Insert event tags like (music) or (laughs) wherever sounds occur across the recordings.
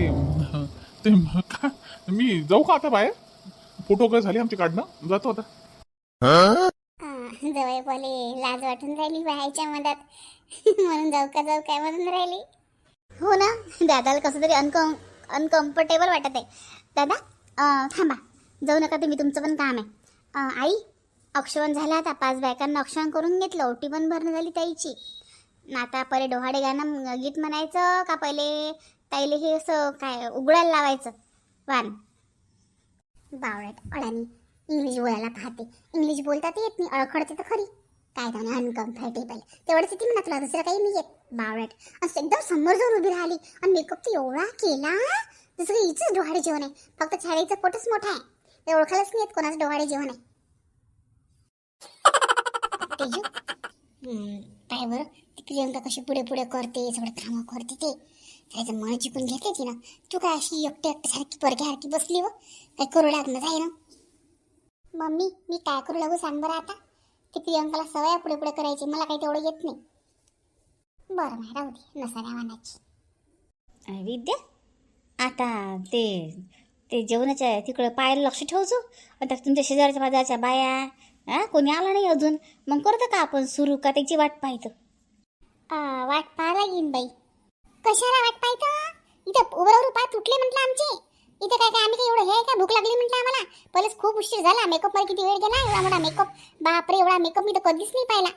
ते अं, ते म- का मी जाऊ का आता बाहेर? फोटो वगैरे झाले आमचे काढणं? जातो आता. जवळ लाज वाटून राहिली बाहेरच्या मधात म्हणून जाऊ का जाऊ काय म्हणून राहिली? हो ना दादाला कसं तरी अनकम अनकम्फर्टेबल वाटत आहे. दादा अं, थांबा. जाऊ नका तुम्ही तुमचं पण काम आहे. अं, आई अक्षवण झालं आता. पाच बायकांना अक्षवण करून घेतलं. ओटी पण भरणं झाली ताईची. न आता पहिले डोहाडे गाणं गीत म्हणायचं का पहिले ताईले हे असं काय उघडायला लावायचं. वान. बावळट अडाणी. इंग्लिश बोलायला पाहते. इंग्लिश बोलता ते येत नाही. अळखडते तर खरी. काय जाणे अनकम्फर्टेबल तेवढंच येते म्हणा तुला. दुसरं काही नाही येत बावळट असं एकदम समोर जाऊन उभी राहिली. आणि मेकअप तर एवढा केला. जसं काही हिचंच डोहाडे जेवण आहे फक्त छाडीचं पोटच मोठं आहे. ते ओळखायलाच नाही येत कोणाचं डोहाडे जेवण आहे. तेजू. काय बरं. ती प्रियंका कशी पुढे पुढे करते. सगळं कामं करते ते. त्याचं मन चिकून घेते ती ना तू काय अशी एकटे एकटे सारखी परक्यासारखी बसली व काय करू लागणं जाय ना? मम्मी मी काय करू लागू सांग बरं आता. ती प्रियंकाला सवय पुढे पुढे करायची मला काही तेवढं येत नाही. बरं नाही राहू दे नसाऱ्या वानाची. विद्या आता ते ते जेवणाच्या तिकडं पाहायला लक्ष ठेवतो आता तुमच्या शेजारच्या बाजारच्या बाया हा कोणी आला नाही अजून. मग करतं का आपण सुरू? का त्याची वाट पाहतो? आ, वाट पाहायला येईन बाई. कशाला वाट पाहिजे इथं उभं राहून पाय तुटले म्हटलं आमचे. इथं काय काय आम्ही एवढं हे काय भूक लागली म्हटलं आम्हाला. पहिलेच खूप उशीर झाला. मेकअप मला किती वेळ गेला? एवढा मोठा मेकअप बापरे एवढा मेकअप मी तर कधीच नाही पाहिला.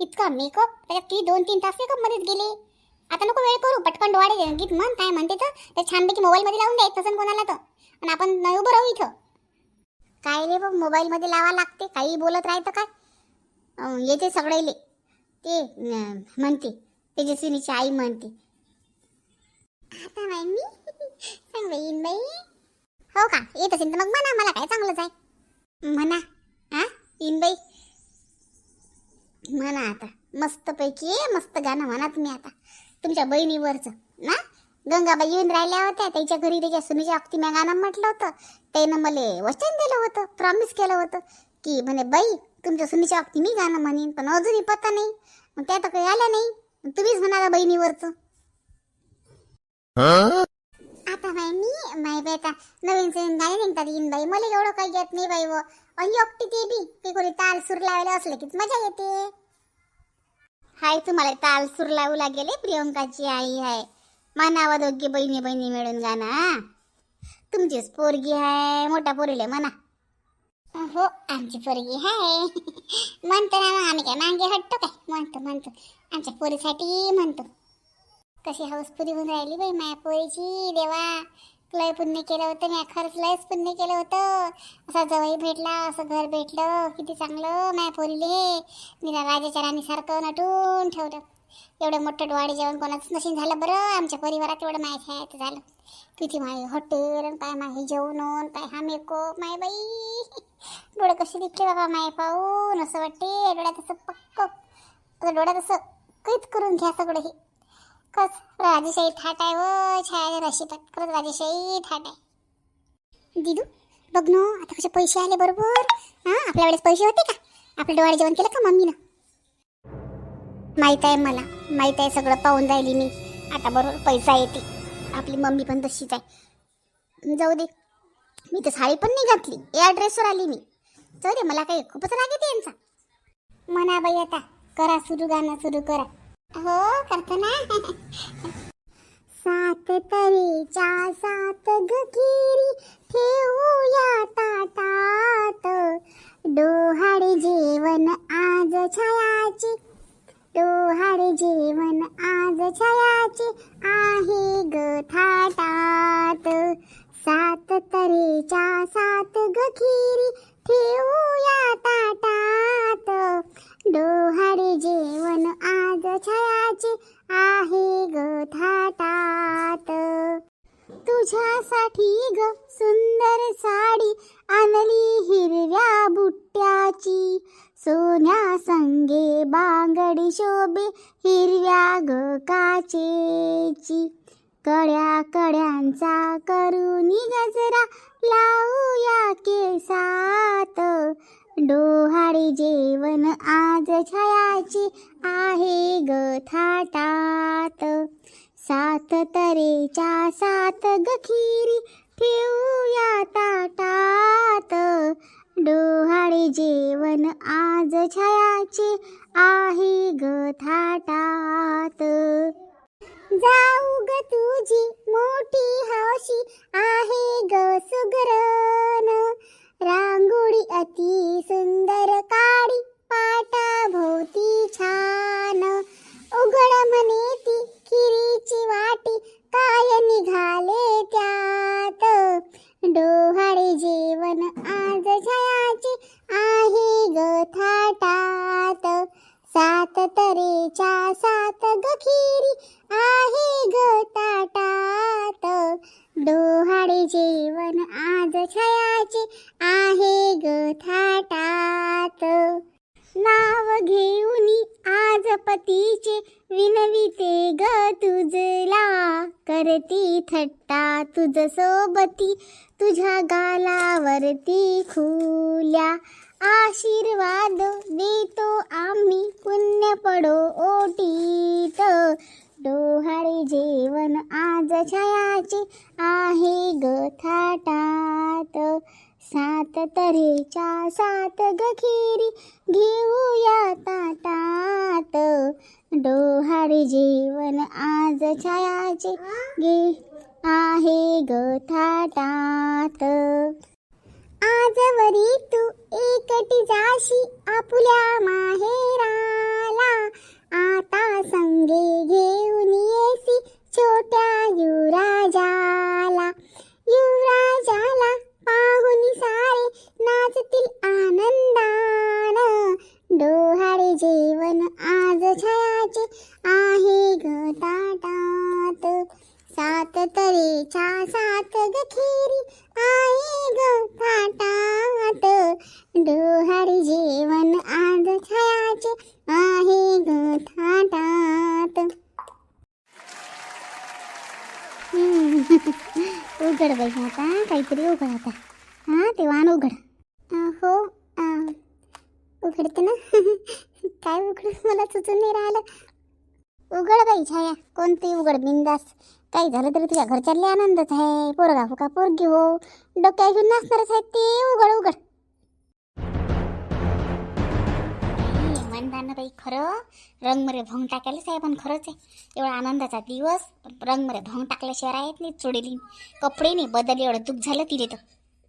इतका मेकअप त्याच्यात किती दोन तीन तास मेकअप मध्येच गेले. आता नको वेळ करू. पटकन डोळे गीत म्हण काय म्हणते तर ते छानपैकी मोबाईलमध्ये लावून द्यायचं तसं कोणाला तर. आणि आपण नाही उभं राहू इथं. काय रे बघ मोबाईलमध्ये लावा लागते. काही बोलत राहतं काय? येते सगळेले. ते म्हणते. तेजस्विनीची आई म्हणते. आता मी सांग बाई बाई हो का येत असेल तर मग म्हणा मला काय चांगलंच आहे म्हणा हा इनबाई म्हणा आता मस्तपैकी मस्त गाणं म्हणा तुम्ही आता तुमच्या बहिणीवरचं ना गंगाबाई येऊन राहिल्या होत्या त्याच्या घरी त्याच्या सुनीच्या अक्ती म्या गाणं म्हटलं होतं त्यानं मला वचन दिलं होतं प्रॉमिस केलं होतं की म्हणे बाई तुमच्या सुनीच्या अक्ती मी गाणं म्हणेन पण अजूनही पत्ता नाही मग त्या तर काही आल्या नाही तुम्हीच म्हणाला बहिणीवरचं आता बाई मी माय बाई आता नवीन नवीन गाणे निघतात येईन बाई? मला एवढं काही येत नाही बाई व. आणि एकटी ते बी ते कोणी ताल सूर लावायला असले की मजा येते. हाय तुम्हाला ताल सूर लावू लागेल प्रियंकाची आई आहे म्हणावा दोघी बहिणी बहिणी मिळून गाणं तुमचीच पोरगी आहे मोठ्या पोरीले म्हणा. हो आमची पोरगी आहे (laughs) म्हणतो ना मग आम्ही काय मागे हटतो काय? म्हणतो म्हणतो. आमच्या पोरीसाठी म्हणतो. कशी हाऊस पुरी होऊन राहिली बाई माया पोरीची. देवा लय पुण्य केलं होतं मी खरंच लयच पुण्य केलं होतं. असा जवळ भेटला असं घर भेटलं. किती चांगलं माया पोरीले निरा राजाच्या राणीसारखं नटून ठेवलं. एवढं मोठं डोळे जेवण कोणाचं नशीन झालं बरं. आमच्या परिवारात एवढं माय खायचं झालं. किती माय हॉटेल काय माही जेवण काय हा मेकअप माय बाई. डोळे कसे दिसले बाबा माय पाहून. असं वाटते डोळ्यात असं पक्क डोळ्यात असं कैद करून घ्या सगळं हे. कस राजेशाही थाट आहे व छाया राशीपात खरंच राजेशाही थाट आहे. दिदू बघ ना आता कसे पैसे आले बरोबर. हां आपल्या वेळेस पैसे होते का? आपल्या डोळ्यात जेवण केलं का मम्मीनं? माहीत आहे मला माहीत आहे सगळं पाहून राहिली मी. आता बरोबर पैसा येते. आपली मम्मी पण तशीच आहे. जाऊ दे. मी तर साडी पण नाही घातली. या ड्रेसवर आली मी. जाऊ दे मला काही खूपच राग येते यांचा. म्हणा बाई आता करा सुरू गाणं सुरू करा. हो करतो ना. सात तरीच्या सात गकिरी ठेवूया ताटात. डोहाड जेवण आज छायाची. डोहाड जेवण आज छायाचे आहे सोन्या संगे बांगडी शोभे हिरव्या ग काचेची. कड्या कड्यांचा करुणी गजरा लावूया केसात. डोहाळे जेवण आज छायाची आहे ग थाटात. सात तरेच्या सात गखिरी ठेवूया ताटात. डोहाळे जेवण आज छायाचे आहे ग थाटात. जाऊ ग तुझी मोठी हौशी आहे ग सुगरण. रांगोळी अति सुंदर काळी पाटा भोवती जेवण आज छयाची आहे ग थाटात. नाव घेऊन आज पतीचे विनविते ग तुझला. करती थट्टा तुझ सोबती तुझ्या गालावरती खुल्या. आशीर्वाद देतो आम्ही पुण्य पडो ओटी. जेवण आज छायाचे आहे ग थाटात. सात तऱ्हेच्या सात गखिरी घेऊया ताटात. डोहारी जेवण आज छायाचे गे आहे ग थाटात. आजवरी तू एकटी जाशी आपुल्या तरेच्या सात गखेरी आहे ग थाटात डोहाळे जेवण आज छायाचे आहे ग थाटात उघड बाई आता काहीतरी उघड आता. हां ते वाण उघड. हो उघडते ना. (laughs) काय उघड मला सुचून नाही राहिलं. उघड बाई छाया कोणती उघड बिंदास. काही झालं तरी तुझ्या घरच्याले आनंदच आहे. पोरगा फुका पोरगी हो. डोक्या घेऊन नाचणारच आहे ते. उघड उघड. म्हणताना बाई खरं? रंगमरे भोंग टाकायला साहेबान खरंच आहे. एवढा आनंदाचा दिवस. रंगमरे भोंग टाकल्याशिवाय आहेत नाही चोडेली. कपडे नाही बदल एवढं दुःख झालं तिले तर.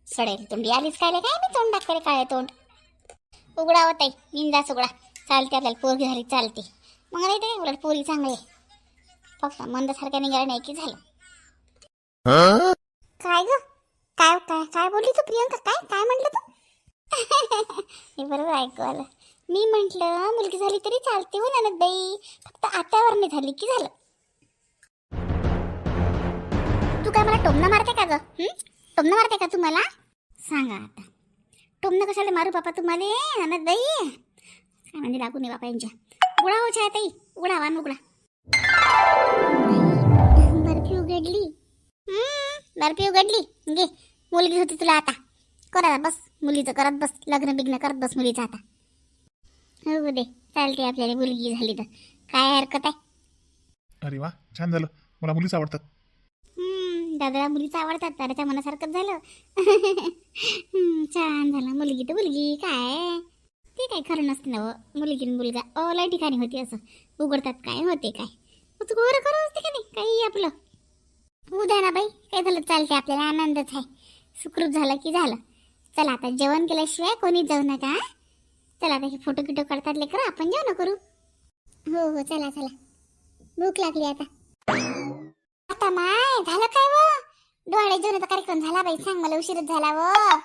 सडेल तोंडी आलीच काय काय मी तोंड टाकले काय तोंड? उघडावं ताई बिंदास उघडा चालते आपल्याला पोरगी झाली चालते. मग नाही ते उलट पोरी चांगली आहे. फक्त मंदसारख्या निघाला नाही की झालं. काय ग? काय काय काय बोलली तू प्रियंका? काय काय म्हटलं तू? हे बरोबर ऐकू आलं. मी म्हंटल मुलगी झाली तरी चालते हो ननद बाई. फक्त आत्यावर नाही झाली की झालं. तू काय मला टोमणं मारते का ग? टोमणं मारते का तू मला? सांगा आता. टोमणं कशाला मारू बापा तुम्हाला ननद बाई? काय म्हणजे लागू नये बापा यांच्या. उघडा छाया ताई उघडा वान उघडा. बर्फी उघडली. हं, बर्फी उघडली. घे मुलगी होती तुला आता. कर बस मुलीचं करत बस लग्न बिग्न करत बस मुलीचं आता. हो दे चालते आपल्याला मुलगी झाली तर. काय हरकत आहे? अरे वा छान झालं. मला मुलीच आवडतात. हम्म, दादाला मुलीच आवडतात दादाच्या मनासारखंच झालं. (laughs) छान झालं. मुलगी तर मुलगी काय? ते काय खरं नसतं ना हो. मुलगी मुलगा. अ लय ठिकाणी होती असं. उघडतात काय होते काय. खरं खरं असते का नाही? काही आपलं. उद्या ना बाई काय झालं चालते आपल्याला आनंदच आहे. सुखरूप झालं की झालं. चला आता जेवण केल्याशिवाय कोणी जाऊ नका चला आता हे फोटो किटो काढतात लेकर. आपण जेवण करू. हो हो चला चला. भूक लागली आता. आता माय झालं काय व डोळे जेवणाचा कार्यक्रम झाला बाई. सांग मला उशीरच झाला व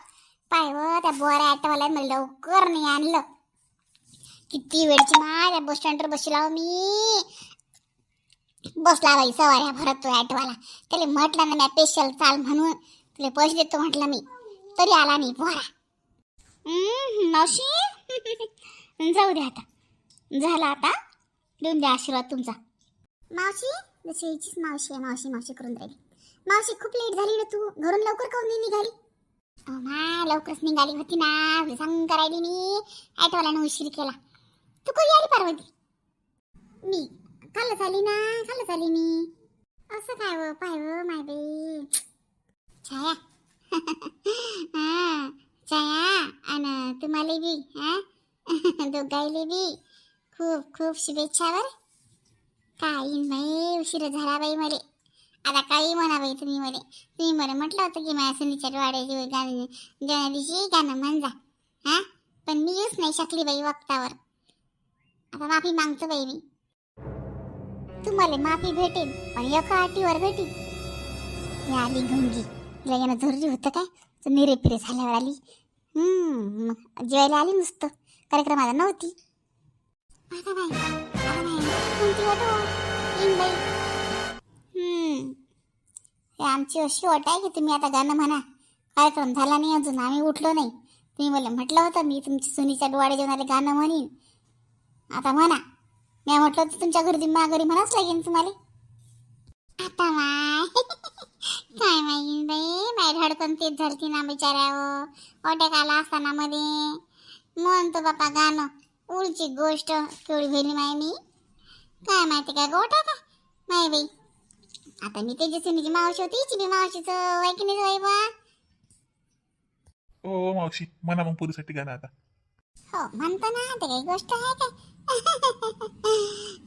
पाय व त्या बोऱ्या ऑटोवाल्यानं मला लवकर नाही आणलं. किती वेळची माय त्या बस स्टँडवर बसला मी. बसला बाई सवाऱ्या भरत तो ऑटोवाला त्याला म्हटलं ना मी स्पेशल चाल म्हणून. तुला पैसे देतो म्हटलं मी. तरी आला नाही बोरा. मावशी. (laughs) जाऊ दे आता. झाला आता. देऊन द्या आशीर्वाद तुमचा. मावशी जशी हिचीच मावशी आहे मावशी मावशी करून राहिली. मावशी खूप लेट झाली ना तू. घरून लवकर काऊन नाही निघाली? मा लवकरच निघाली होती ना आपली सांग करायली मी. ॲटोवाल्यानं उशीर केला. तू कधी आली पार्वती? मी? कालच आली ना कालच आली मी. असं काय व पाय व माय बाई. छाया. (laughs) हा छाया. आणि तुम्हाला बी हा? (laughs) दोघायले बी. खूप खूप शुभेच्छा बर. काही बाई उशीर झाला बाई मले. आता काही म्हणा बाई तुम्ही मला. तुम्ही मला म्हटलं होतं की माझ्या सुनीच्या वाड्याची गाणं ज्या दिवशी गाणं म्हणजा हा? पण मी येऊच नाही शकली बाई वक्तावर. आता माफी मागतो बाई मी. तुम्हाला माफी भेटेल पण एका अटीवर भेटेल ही आली गंगी तिला येणं जरुरी होतं काय? तर निरे फिरे झाल्यावर आली. हम्म मग जेवायला आली नुसतं. कार्यक्रमाला नव्हती. आता आता कोणती येईन बाई. हे आमची अशी अट आहे की तुम्ही आता गाणं म्हणा. कार्यक्रम झाला नाही अजून आम्ही उठलो नाही. तुम्ही मला म्हटलं होतं मी तुमची सुनीच्या डोळ्या जेवणारे गाणं म्हणीन. आता म्हणा. मी म्हटलं होतं तुमच्या घरी मा घरी म्हणाच लागेल तुम्हाला. आता माय (laughs) काय माहीत बाई बाहेर धडकन तेच झालती ना बिचाऱ्यावर. ओट्याक आला असताना मध्ये म्हणतो बापा गाणं उलची गोष्ट केवढी भेली माय मी. काय माहिती काय गोटा का? माय बाई. आता मी त्याची सुनीची मावशी होती हिची बी मावशीचं वय की नाही वय बा ओ मावशी म्हणा मग पुरीसाठी गाणं आता हो म्हणतो ना ते काही गोष्ट आहे काय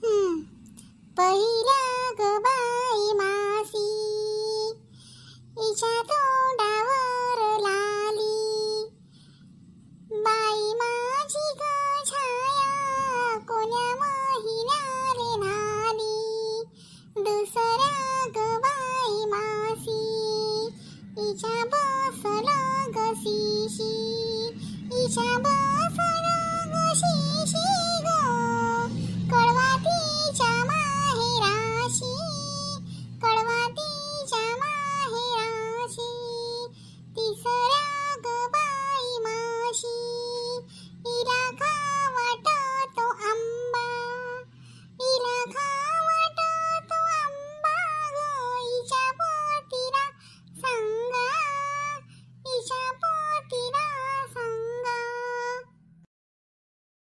हम्म. पहिल्या ग बाई मासी हिच्या तोंडावर